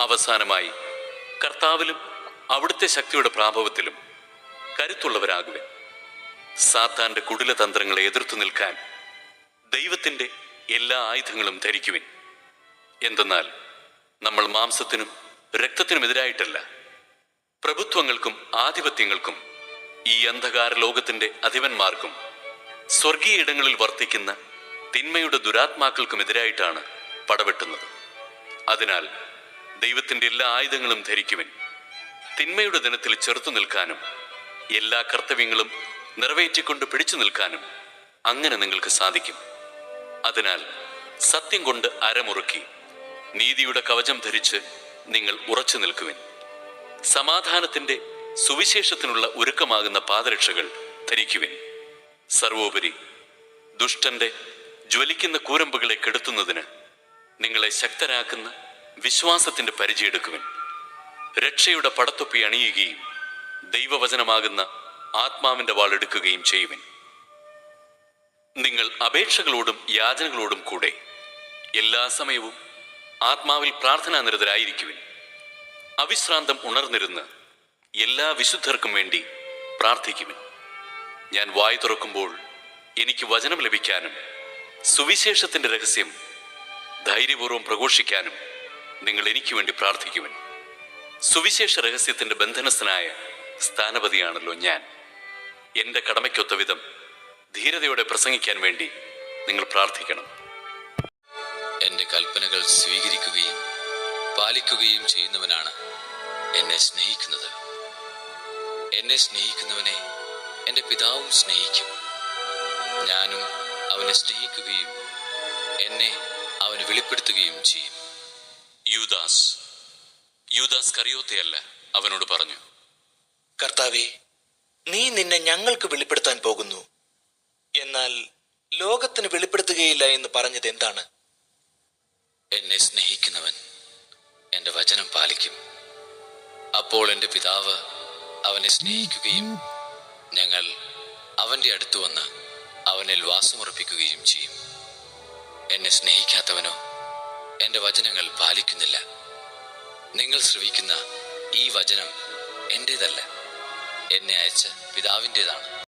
അവസാനമായി കർത്താവിലും അവിടുത്തെ ശക്തിയുടെ പ്രാഭവത്തിലും കരുത്തുള്ളവരാകുവൻ. സാത്താന്റെ കുടിലതന്ത്രങ്ങളെ എതിർത്തു നിൽക്കാൻ ദൈവത്തിന്റെ എല്ലാ ആയുധങ്ങളും ധരിക്കുവിൻ. എന്തെന്നാൽ നമ്മൾ മാംസത്തിനും രക്തത്തിനുമെതിരായിട്ടല്ല പ്രഭുത്വങ്ങൾക്കും ആധിപത്യങ്ങൾക്കും ഈ അന്ധകാര ലോകത്തിന്റെ അധിപന്മാർക്കും സ്വർഗീയ ഇടങ്ങളിൽ വർത്തിക്കുന്ന തിന്മയുടെ ദുരാത്മാക്കൾക്കുമെതിരായിട്ടാണ് പടവെട്ടുന്നത്. അതിനാൽ ദൈവത്തിന്റെ എല്ലാ ആയുധങ്ങളും ധരിക്കുവിൻ. തിന്മയുടെ ദിനത്തിൽ ചെറുത്തു നിൽക്കാനും എല്ലാ കർത്തവ്യങ്ങളും നിറവേറ്റിക്കൊണ്ട് പിടിച്ചു നിൽക്കാനും അങ്ങനെ നിങ്ങൾക്ക് സാധിക്കും. അതിനാൽ സത്യം കൊണ്ട് അരമുറുക്കി നീതിയുടെ കവചം ധരിച്ച് നിങ്ങൾ ഉറച്ചു നിൽക്കുവിൻ. സമാധാനത്തിന്റെ സുവിശേഷത്തിനുള്ള ഒരുക്കമാകുന്ന പാദരക്ഷകൾ ധരിക്കുവിൻ. സർവോപരി ദുഷ്ടന്റെ ജ്വലിക്കുന്ന കൂരമ്പുകളെ കെടുത്തുന്നതിന് നിങ്ങളെ ശക്തരാക്കുന്ന വിശ്വാസത്തിന്റെ പരിചയെടുക്കുവിൻ രക്ഷയുടെ പടത്തൊപ്പി അണിയുകയും ദൈവവചനമാകുന്ന ആത്മാവിന്റെ വാളെടുക്കുകയും ചെയ്യുവിൻ. നിങ്ങൾ അപേക്ഷകളോടും യാചനകളോടും കൂടെ എല്ലാ സമയവും ആത്മാവിൽ പ്രാർത്ഥനാ നിരതരായിരിക്കുവിൻ. അവിശ്രാന്തം ഉണർന്നിരുന്ന് എല്ലാ വിശുദ്ധർക്കും വേണ്ടി പ്രാർത്ഥിക്കുവിൻ. ഞാൻ വായ് തുറക്കുമ്പോൾ എനിക്ക് വചനം ലഭിക്കാനും സുവിശേഷത്തിന്റെ രഹസ്യം ധൈര്യപൂർവം പ്രഘോഷിക്കാനും നിങ്ങൾ എനിക്ക് വേണ്ടി പ്രാർത്ഥിക്കുവിൻ. സുവിശേഷ രഹസ്യത്തിന്റെ ബന്ധനസ്ഥനായ സ്ഥാനപതിയാണല്ലോ ഞാൻ. എന്റെ കടമയ്ക്കൊത്ത വിധം ധീരതയോടെ പ്രസംഗിക്കാൻ വേണ്ടി നിങ്ങൾ പ്രാർത്ഥിക്കണം. എന്റെ കൽപ്പനകൾ സ്വീകരിക്കുകയും പാലിക്കുകയും ചെയ്യുന്നവനാണ് എന്നെ സ്നേഹിക്കുന്നത്. എന്നെ സ്നേഹിക്കുന്നവനെ എന്റെ പിതാവും സ്നേഹിക്കും. ഞാനും അവനെ സ്നേഹിക്കുകയും എന്നെ അവന് വെളിപ്പെടുത്തുകയും ചെയ്യും. യൂദാസ്. യൂദാസ് കറിയോത്തയല്ല അവനോട് പറഞ്ഞു കർത്താവെ നീ നിന്നെ ഞങ്ങൾക്ക് വെളിപ്പെടുത്താൻ പോകുന്നു. എന്നാൽ ലോകത്തിന് വെളിപ്പെടുത്തുകയില്ല എന്ന് പറഞ്ഞത് എന്താണ്? എന്നെ സ്നേഹിക്കുന്നവൻ എന്റെ വചനം പാലിക്കും. അപ്പോൾ എന്റെ പിതാവ് അവനെ സ്നേഹിക്കുകയും ഞങ്ങൾ അവന്റെ അടുത്ത് വന്ന് അവനിൽ വാസമുറപ്പിക്കുകയും ചെയ്യും. എന്നെ സ്നേഹിക്കാത്തവനോ എന്റെ വചനങ്ങൾ പാലിക്കുന്നില്ല. നിങ്ങൾ ശ്രവിക്കുന്ന ഈ വചനം എന്റേതല്ല. എന്നെ അയച്ച പിതാവിന്റെതാണ്